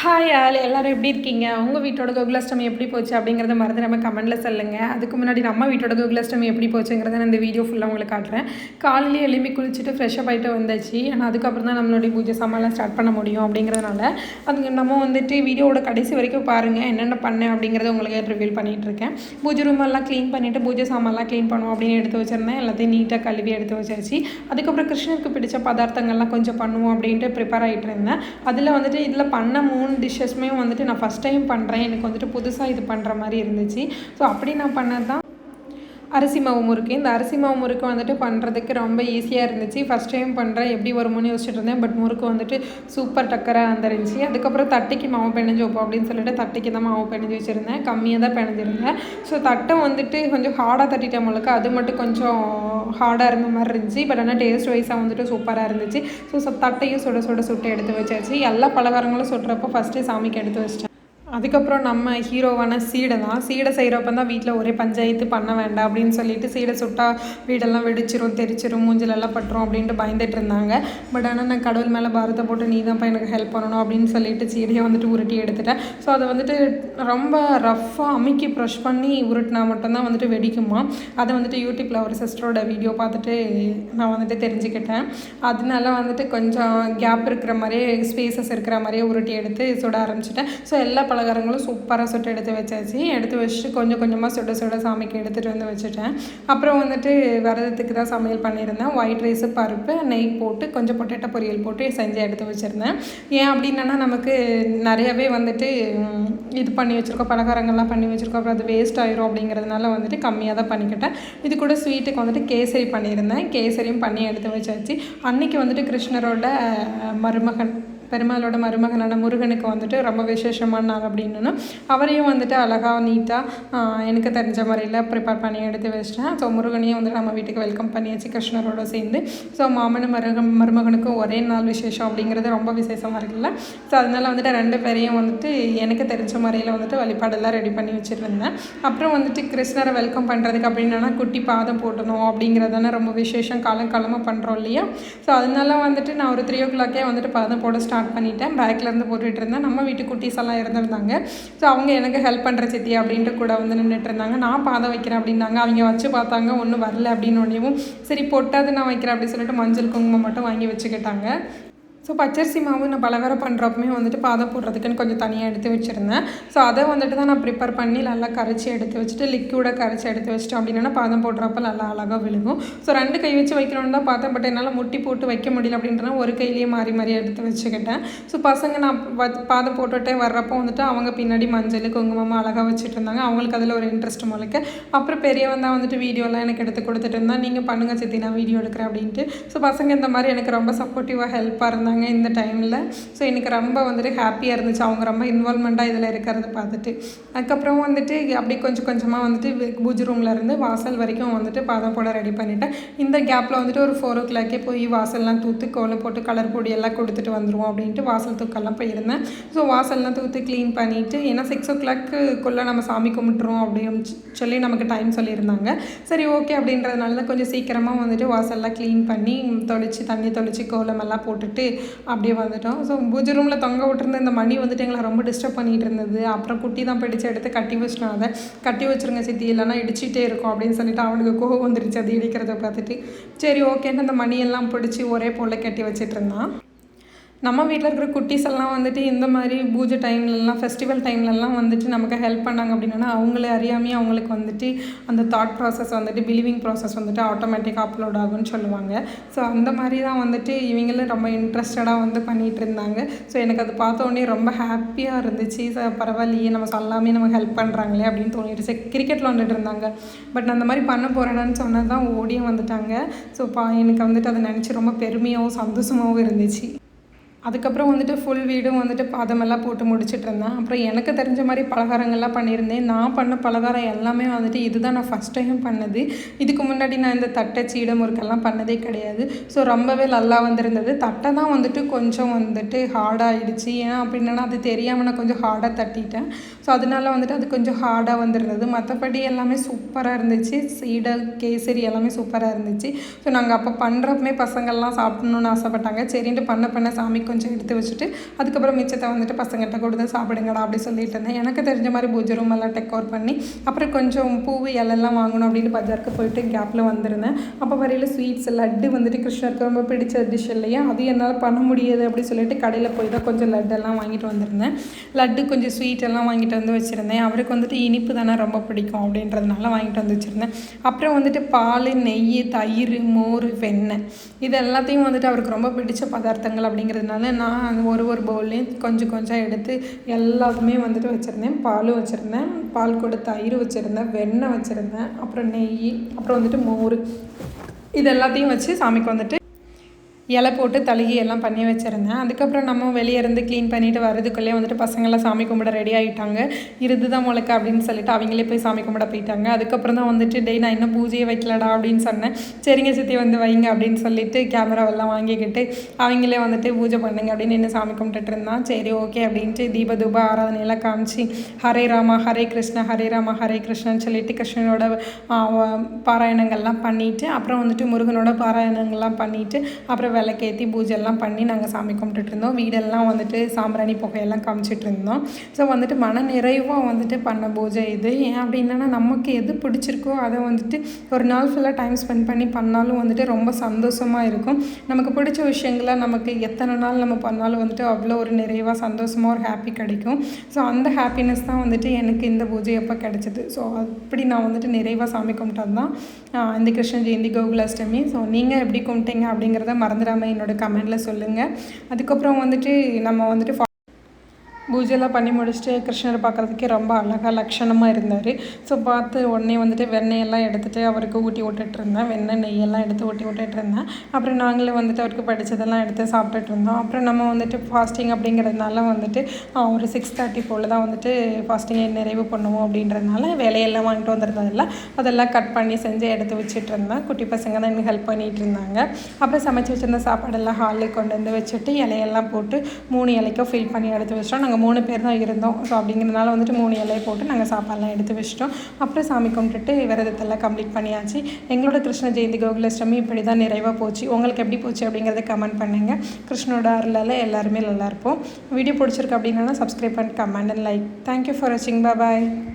Hi all. எல்லோரும் எப்படி இருக்கீங்க? உங்கள் வீட்டோட கோகுலாஷ்டமி எப்படி போச்சு அப்படிங்கிறத மறந்து நம்ம கமெண்ட்டில் சொல்லுங்கள் அதுக்கு முன்னாடி நம்ம வீட்டோட கோகுலாஷ்டமி எப்படி போச்சுங்கிறத நான் இந்த வீடியோ ஃபுல்லாக உங்களுக்கு காட்டுறேன். காலையிலே எழுப்பி குளிச்சுட்டு ஃப்ரெஷ்ஷப் ஆகிட்டு வந்தாச்சு. ஆனால் அதுக்கப்புறம் தான் நம்மளுடைய பூஜை சாமான்லாம் ஸ்டார்ட் பண்ண முடியும் அப்படிங்கிறதுனால அது நம்ம வந்துட்டு வீடியோவோட கடைசி வரைக்கும் பாருங்கள் என்னென்ன பண்ணேன் அப்படிங்கிறத உங்களுக்கு ரிவீல் பண்ணிகிட்டு இருக்கேன். பூஜை ரூமெல்லாம் க்ளீன் பண்ணிவிட்டு பூஜை சாமான்லாம் க்ளீன் பண்ணுவோம் அப்படின்னு எடுத்து வச்சுருந்தேன். எல்லாத்தையும் நீட்டாக கழுவி எடுத்து வச்சாச்சு. அதுக்கப்புறம் கிருஷ்ணருக்கு பிடிச்ச பதார்த்தங்கள்லாம் கொஞ்சம் பண்ணுவோம் அப்படின்ட்டு ப்ரிப்பேர் ஆகிட்டு இருந்தேன். அதில் வந்துட்டு இதில் பண்ண மூணு டிஷ்ஷஸுமே வந்துட்டு நான் ஃபஸ்ட் டைம் பண்ணுறேன் எனக்கு வந்துட்டு புதுசாக இது பண்ணுற மாதிரி இருந்துச்சு. ஸோ அப்படி நான் பண்ணது தான் அரிசி மாவு முறுக்கு. இந்த அரிசி மாவு முறுக்கு வந்துட்டு பண்ணுறதுக்கு ரொம்ப ஈஸியாக இருந்துச்சு. ஃபஸ்ட் டைம் பண்ணுறேன் எப்படி வருமோன்னு யோசிச்சுட்டு இருந்தேன். பட் முறுக்கு வந்துட்டு சூப்பர் டக்கராக வந்துருந்துச்சு. அதுக்கப்புறம் தட்டைக்கு மாவு பிணைஞ்சு வைப்போம் அப்படின்னு சொல்லிட்டு தட்டைக்கு தான் மாவு பிணைஞ்சு வச்சுருந்தேன். கம்மியாக தான் பிணைஞ்சிருந்தேன். ஸோ தட்டை வந்துட்டு கொஞ்சம் ஹார்டாக தட்டிட்ட முழுக்க. அது மட்டும் கொஞ்சம் ஹார்டாக இருந்த மாதிரி இருந்துச்சு. பட் ஆனால் டேஸ்ட் வைஸாக வந்துட்டு சூப்பராக இருந்துச்சு. ஸோ தட்டையும் சுட சுட சுட்டு எடுத்து வச்சாச்சு. எல்லா பலகாரங்களும் சுடுறப்போ ஃபஸ்ட்டே சாமிக்கு எடுத்து வச்சிட்டேன். அதுக்கப்புறம் நம்ம ஹீரோவான சீடை தான். சீடை செய்கிறப்ப தான் வீட்டில் ஒரே பஞ்சாயத்து பண்ண வேண்டாம் அப்படின்னு சொல்லிட்டு சீடை சுட்டா வீடெல்லாம் வெடிச்சிரும் தெரிச்சிரும் மூஞ்சிலெல்லாம் பட்டுரும் அப்படின்ட்டு பயந்துட்டு இருந்தாங்க. பட் ஆனால் நான் கடவுள் மேலே பாரத்தை போட்டு நீ தான்ப்பா எனக்கு ஹெல்ப் பண்ணணும் அப்படின்னு சொல்லிட்டு சீடையை வந்துட்டு உருட்டி எடுத்துட்டேன். ஸோ அதை வந்துட்டு ரொம்ப ரஃப்பாக அமைக்கி ப்ரஷ் பண்ணி உருட்டினா மட்டும்தான் வந்துட்டு வெடிக்குமா. அதை வந்துட்டு யூடியூப்பில் ஒரு சிஸ்டரோட வீடியோ பார்த்துட்டு நான் வந்துட்டு தெரிஞ்சுக்கிட்டேன். அதனால வந்துட்டு கொஞ்சம் கேப் இருக்கிற மாதிரியே ஸ்பேசஸ் இருக்கிற மாதிரியே உருட்டி எடுத்து சுட ஆரம்பிச்சிட்டேன். ஸோ எல்லா பலகாரங்களும் சூப்பராக சுட்டு எடுத்து வச்சாச்சு. எடுத்து வச்சுட்டு கொஞ்சம் கொஞ்சமாக சுட சுட சாமிக்கு எடுத்துகிட்டு வந்து வச்சுட்டேன். அப்புறம் வந்துட்டு விரதத்துக்கு தான் சமையல் பண்ணியிருந்தேன். ஒயிட் ரைஸு பருப்பு நெய் போட்டு கொஞ்சம் பொட்டேட்டோ பொரியல் போட்டு செஞ்சு எடுத்து வச்சுருந்தேன். ஏன் அப்படின்னா நமக்கு நிறையவே வந்துட்டு இது பண்ணி வச்சுருக்கோம். பலகாரங்கள்லாம் பண்ணி வச்சுருக்கோம். அப்புறம் அது வேஸ்ட் ஆயிரும் அப்படிங்கிறதுனால வந்துட்டு கம்மியாக தான் பண்ணிக்கிட்டேன். இது கூட ஸ்வீட்டுக்கு வந்துட்டு கேசரி பண்ணியிருந்தேன். கேசரியும் பண்ணி எடுத்து வச்சாச்சு. அன்னைக்கு வந்துட்டு கிருஷ்ணரோட மருமகன் பெருமாளோட மருமகனான முருகனுக்கு வந்துட்டு ரொம்ப விசேஷமான நாள் அப்படின்னு. அவரையும் வந்துட்டு அழகாக நீட்டாக எனக்கு தெரிஞ்ச முறையில் ப்ரிப்பேர் பண்ணி எடுத்து வச்சிட்டேன். ஸோ முருகனையும் வந்துட்டு நம்ம வீட்டுக்கு வெல்கம் பண்ணியாச்சு கிருஷ்ணரோட சேர்ந்து. ஸோ மாமனும் மருக மருமகனுக்கும் ஒரே நாள் விசேஷம் அப்படிங்கிறது ரொம்ப விசேஷமாக இருக்குல்ல. ஸோ அதனால் வந்துட்டு ரெண்டு பேரையும் வந்துட்டு எனக்கு தெரிஞ்ச முறையில் வந்துட்டு வழிபாடெல்லாம் ரெடி பண்ணி வச்சுருந்தேன். அப்புறம் வந்துட்டு கிருஷ்ணரை வெல்கம் பண்ணுறதுக்கு அப்படின்னா குட்டி பாதம் போட்டணும் அப்படிங்கிறதான ரொம்ப விசேஷம். காலம் காலமாக பண்ணுறோம் இல்லையா? ஸோ அதனால வந்துட்டு நான் ஒரு த்ரீ ஓ கிளாக்கே வந்துட்டு பாதம் போட ஸ்டார்ட் பண்ணிட்டேன். பேக்லேருந்து போட்டுட்டு இருந்தேன். நம்ம வீட்டு குட்டீஸ் எல்லாம் இருந்திருந்தாங்க. ஸோ அவங்க எனக்கு ஹெல்ப் பண்ணுற சித்தி அப்படின்ட்டு கூட வந்து நின்றுட்டு இருந்தாங்க. நான் பாதை வைக்கிறேன் அப்படின்னாங்க. அவங்க வச்சு பார்த்தாங்க. ஒன்றும் வரல அப்படின்னு ஒன்றையும் சரி பொட்டாது நான் வைக்கிறேன் அப்படின்னு சொல்லிட்டு மஞ்சள் குங்குமம் மட்டும் வாங்கி வச்சுக்கிட்டாங்க. ஸோ பச்சரிசி மாவு நான் பலகாரம் பண்ணுறப்பமே வந்துட்டு பாதம் போடுறதுக்குன்னு கொஞ்சம் தனியாக எடுத்து வச்சுருந்தேன். ஸோ அதை வந்துட்டு தான் நான் ப்ரிப்பேர் பண்ணி நல்லா கரைச்சி எடுத்து வச்சுட்டு லிக்யூடாக கரைச்சி எடுத்து வச்சுட்டு அப்படின்னா பாதம் போடுறப்ப நல்லா அழகாக விழுகும். ஸோ ரெண்டு கை வச்சு வைக்கணும்னு தான் பார்த்தேன். பட் என்னால் முட்டி போட்டு வைக்க முடியல அப்படின்றனா ஒரு கையிலேயே மாறி மாறி எடுத்து வச்சுக்கிட்டேன். ஸோ பசங்க நான் வ- பாதம் போட்டுட்டே வர்றப்போ வந்துட்டு அவங்க பின்னாடி மஞ்சள் குங்குமமாக அழகாக வச்சுட்டு இருந்தாங்க. அவங்களுக்கு அதில் ஒரு இன்ட்ரெஸ்ட் முழுக்க அப்புறம் பெரியவன் தான் வந்துட்டு வீடியோலாம் எனக்கு எடுத்து கொடுத்துட்டு இருந்தா நீங்கள் பண்ணுங்க சித்தி நான் வீடியோ எடுக்கிறேன் அப்படின்ட்டு. ஸோ பசங்க இந்த மாதிரி எனக்கு ரொம்ப சப்போர்ட்டிவாக ஹெல்ப்பாக இருந்தாங்க. இந்த டைமில் ஸோ எனக்கு ரொம்ப வந்துட்டு ஹாப்பியாக இருந்துச்சு. அவங்க ரொம்ப இன்வால்மெண்ட்டாக இதில் இருக்கிறத பார்த்துட்டு. அதுக்கப்புறம் வந்துட்டு அப்படி கொஞ்சம் கொஞ்சமாக வந்துட்டு பூஜ் ரூமில் இருந்து வாசல் வரைக்கும் வந்துட்டு பாதம் போட ரெடி பண்ணிட்டேன். இந்த கேப்பில் வந்துட்டு ஒரு ஃபோர் ஓ கிளாக்கே போய் வாசல்லாம் தூத்து கோலம் போட்டு கலர் பொடி எல்லாம் கொடுத்துட்டு வந்துருவோம் அப்படின்ட்டு வாசல் தூக்கெல்லாம் போயிருந்தேன். ஸோ வாசல்லாம் தூத்து க்ளீன் பண்ணிவிட்டு ஏன்னா சிக்ஸ் ஓ கிளாக்குள்ளே நம்ம சாமி கும்பிட்டுருவோம் அப்படின்னு சொல்லி நமக்கு டைம் சொல்லியிருந்தாங்க. சரி ஓகே அப்படின்றதுனால தான் கொஞ்சம் சீக்கிரமாக வந்துட்டு வாசல்லாம் க்ளீன் பண்ணி தொளிச்சு தண்ணி தொளிச்சு கோலமெல்லாம் போட்டுட்டு அப்படியே வந்துட்டோம். ஸோ பூஜை ரூமில் தொங்க விட்டுருந்த இந்த மணி வந்துட்டு எங்களை ரொம்ப டிஸ்டர்ப் பண்ணிகிட்டு இருந்தது. அப்புறம் குட்டி தான் பிடிச்சி எடுத்து கட்டி வச்சிட்டோம். அதை கட்டி வச்சிருங்க சித்தி இல்லைன்னா இடிச்சிட்டே இருக்கும் அப்படின்னு சொல்லிட்டு அவனுக்கு கோவம் வந்துருச்சு. அது இடிக்கிறத பார்த்துட்டு. சரி ஓகேன்னு அந்த மணியெல்லாம் பிடிச்சி ஒரே போல் கட்டி வச்சிட்டு இருந்தான். நம்ம வீட்டில் இருக்கிற குட்டீஸ் எல்லாம் வந்துட்டு இந்த மாதிரி பூஜை டைம்லலாம் ஃபெஸ்டிவல் டைம்லலாம் வந்துட்டு நமக்கு ஹெல்ப் பண்ணாங்க அப்படின்னா அவங்களே அறியாமையே அவங்களுக்கு வந்துட்டு அந்த தாட் ப்ராசஸ் வந்துட்டு பிலீவிங் ப்ராசஸ் வந்துட்டு ஆட்டோமேட்டிக்காக அப்லோட் ஆகும்னு சொல்லுவாங்க. ஸோ அந்த மாதிரி தான் வந்துட்டு இவங்களும் ரொம்ப இன்ட்ரெஸ்டடாக வந்து பண்ணிகிட்டு இருந்தாங்க. ஸோ எனக்கு அது பார்த்த உடனே ரொம்ப ஹாப்பியாக இருந்துச்சு. ஸோ பரவாயில்லையே நம்ம சொல்லாமே நமக்கு ஹெல்ப் பண்ணுறாங்களே அப்படின்னு தோணிடுச்சு. கிரிக்கெட்டில் வந்துட்டு இருந்தாங்க. பட் நான் அந்த மாதிரி பண்ண போகிறேன்னு சொன்னது தான் ஓடியும் வந்துட்டாங்க. ஸோ பா எனக்கு வந்துட்டு அதை நினச்சி ரொம்ப பெருமையாகவும் சந்தோஷமாகவும் இருந்துச்சு. அதுக்கப்புறம் வந்துட்டு ஃபுல் வீடும் வந்துட்டு பாதமெல்லாம் போட்டு முடிச்சிட்டு இருந்தேன். அப்புறம் எனக்கு தெரிஞ்ச மாதிரி பலகாரங்கள்லாம் பண்ணியிருந்தேன். நான் பண்ண பலகாரம் எல்லாமே வந்துட்டு இதுதான் நான் ஃபஸ்ட் டைம் பண்ணது. இதுக்கு முன்னாடி நான் இந்த தட்டை சீடை முறுக்கெல்லாம் பண்ணதே கிடையாது. ஸோ ரொம்பவே நல்லா வந்திருந்தது. தட்டை தான் வந்துட்டு கொஞ்சம் வந்துட்டு ஹார்டாகிடுச்சு ஏன்னா அப்படின்னா அது தெரியாமல் நான் கொஞ்சம் ஹார்டாக தட்டிட்டேன். ஸோ அதனால வந்துட்டு அது கொஞ்சம் ஹார்டாக வந்திருந்தது. மற்றபடி எல்லாமே சூப்பராக இருந்துச்சு. சீடை கேசரி எல்லாமே சூப்பராக இருந்துச்சு. ஸோ நாங்கள் அப்போ பண்ணுறப்பமே பசங்கள்லாம் சாப்பிட்ணுன்னு ஆசைப்பட்டாங்க. சரின்ட்டு பண்ண பண்ண சாமி கொஞ்சம் கொஞ்சம் எடுத்து வச்சுட்டு அதுக்கப்புறம் மிச்சத்தை வந்துட்டு பசங்கள்கிட்ட கொடுத்து சாப்பிடுங்கடா அப்படி சொல்லிட்டு இருந்தேன். எனக்கு தெரிஞ்ச மாதிரி பூஜை ரூம் எல்லாம் டெக்கோர் பண்ணி அப்புறம் கொஞ்சம் பூவு இலெல்லாம் வாங்கணும் அப்படின்னு பஜாருக்கு போயிட்டு கேப்பில் வந்திருந்தேன். அப்போ வரையில் ஸ்வீட்ஸ் லட்டு வந்துட்டு கிருஷ்ணருக்கு ரொம்ப பிடிச்ச டிஷ் இல்லையா? அது என்னால் பண்ண முடியாது அப்படின்னு சொல்லிட்டு கடையில் போய் தான் கொஞ்சம் லட்டெல்லாம் வாங்கிட்டு வந்திருந்தேன். லட்டு கொஞ்சம் ஸ்வீட் எல்லாம் வாங்கிட்டு வந்து வச்சுருந்தேன். அவருக்கு வந்துட்டு இனிப்பு தானே ரொம்ப பிடிக்கும் அப்படின்றதுனால வாங்கிட்டு வந்து வச்சுருந்தேன். அப்புறம் வந்துட்டு பால் நெய் தயிர் மோர் வெண்ணெய் இது எல்லாத்தையும் வந்துட்டு அவருக்கு ரொம்ப பிடிச்ச பதார்த்தங்கள் அப்படிங்கிறதுனால நான் அந்த ஒரு ஒரு பவுல்லையும் கொஞ்சம் கொஞ்சம் எடுத்து எல்லாத்துமே வந்துட்டு வச்சுருந்தேன். பாலும் வச்சுருந்தேன். பால் கூட தயிர் வச்சுருந்தேன். வெண்ணெய் வச்சுருந்தேன். அப்புறம் நெய் அப்புறம் வந்துட்டு மோர். இது எல்லாத்தையும் வச்சு சாமிக்கு வந்துட்டு இலை போட்டு தழுகி எல்லாம் பண்ணி வச்சுருந்தேன். அதுக்கப்புறம் நம்ம வெளியே இருந்து க்ளீன் பண்ணிவிட்டு வரதுக்குள்ளே வந்துட்டு பசங்களாம் சாமி கும்பிட ரெடி ஆகிட்டாங்க இருது தான் முளைக்க அப்படின்னு சொல்லிட்டு அவங்களே போய் சாமி கும்பிட போயிட்டாங்க. அதுக்கப்புறம் தான் வந்துட்டு டெய் நான் இன்னும் பூஜையை வைக்கலடா அப்படின்னு சொன்னேன். சரிங்க சித்தி வந்து வைங்க அப்படின்னு சொல்லிட்டு கேமராவெல்லாம் வாங்கிக்கிட்டு அவங்களே வந்துட்டு பூஜை பண்ணுங்க அப்படின்னு என்ன சாமி கும்பிட்டுட்டு இருந்தான். சரி ஓகே அப்படின்ட்டு தீப தூப ஆராதனையெல்லாம் காமிச்சு ஹரே ராமா ஹரே கிருஷ்ணா ஹரே ராமா ஹரே கிருஷ்ணன்னு சொல்லிட்டு கிருஷ்ணனோட பாராயணங்கள்லாம் பண்ணிவிட்டு அப்புறம் வந்துட்டு முருகனோட பாராயணங்கள்லாம் பண்ணிவிட்டு அப்புறம் விளக்கேற்றி பூஜைலாம் பண்ணி நாங்கள் சாமி கும்பிட்டுட்டு இருந்தோம். வீடெல்லாம் வந்துட்டு சாம்பிராணி புகையெல்லாம் காமிச்சிட்டு இருந்தோம். ஸோ வந்துட்டு மன நிறைவாக வந்துட்டு பண்ண பூஜை இது. ஏன் அப்படின்னா நமக்கு எது பிடிச்சிருக்கோ அதை வந்துட்டு ஒரு நாள் ஃபுல்லாக டைம் ஸ்பெண்ட் பண்ணி பண்ணாலும் வந்துட்டு ரொம்ப சந்தோஷமாக இருக்கும். நமக்கு பிடிச்ச விஷயங்களை நமக்கு எத்தனை நாள் நம்ம பண்ணாலும் வந்துட்டு அவ்வளோ ஒரு நிறைவாக சந்தோஷமாக ஒரு ஹாப்பி கிடைக்கும். ஸோ அந்த ஹாப்பினஸ் தான் வந்துட்டு எனக்கு இந்த பூஜை எப்போ கிடைச்சிது. ஸோ அப்படி நான் வந்துட்டு நிறைவாக சாமி கும்பிட்டது தான். இந்த கிருஷ்ண ஜெயந்தி கோகுலாஷ்டமி. ஸோ நீங்கள் எப்படி கும்பிட்டீங்க அப்படிங்கிறத மறந்து மறந்துடாமல் என்னோட கமெண்டில் சொல்லுங்கள் அதுக்கப்புறம் வந்துட்டு நம்ம வந்துட்டு பூஜைலாம் பண்ணி முடிச்சுட்டு கிருஷ்ணரை பார்க்குறதுக்கே ரொம்ப அழகாக லட்சணமாக இருந்தார். ஸோ பார்த்து உடனே வந்துட்டு வெண்ணெயெல்லாம் எடுத்துகிட்டு அவருக்கு ஊட்டி விட்டுட்டு இருந்தேன். வெண்ணெய் நெய்யெல்லாம் எடுத்து ஊட்டி விட்டுட்டு இருந்தேன். அப்புறம் நாங்களே வந்துட்டு அவருக்கு படித்ததெல்லாம் எடுத்து சாப்பிட்டுட்டு இருந்தோம். அப்புறம் நம்ம வந்துட்டு ஃபாஸ்டிங் அப்படிங்கிறதுனால வந்துட்டு ஒரு சிக்ஸ் தேர்ட்டி போல் தான் வந்துட்டு ஃபாஸ்டிங்கை நிறைவு பண்ணுவோம் அப்படின்றதுனால வேலையெல்லாம் வாங்கிட்டு வந்திருந்ததில்ல. அதெல்லாம் கட் பண்ணி செஞ்சு எடுத்து வச்சுட்டு இருந்தேன். குட்டி பசங்க தான் எனக்கு ஹெல்ப் பண்ணிகிட்டு இருந்தாங்க. அப்புறம் சமைச்சு வச்சுருந்த சாப்பாடெல்லாம் ஹாலில் கொண்டு வந்து வச்சுட்டு இலையெல்லாம் போட்டு மூணு இலைக்கும் ஃபில் பண்ணி எடுத்து வச்சிட்டோம். நாங்கள் மூணு பேர் தான் இருந்தோம். ஸோ அப்படிங்கிறதுனால வந்துட்டு மூணு இலையை போட்டு நாங்கள் சாப்பாடெல்லாம் எடுத்து வச்சிட்டோம். அப்புறம் சாமி கும்பிட்டுட்டு விரதத்தெல்லாம் கம்ப்ளீட் பண்ணியாச்சு. எங்களோட கிருஷ்ண ஜெயந்தி கோகுலஷ்டமி இப்படி தான் நிறைவாக போச்சு. உங்களுக்கு எப்படி போச்சு அப்படிங்கிறத கமெண்ட் பண்ணுங்கள் கிருஷ்ணனோட அருளால் எல்லாருமே நல்லா இருப்போம். வீடியோ பிடிச்சிருக்கு அப்படின்னா சப்ஸ்கிரைப் பண்ணி comment and like thank you for வாட்சிங் பாய்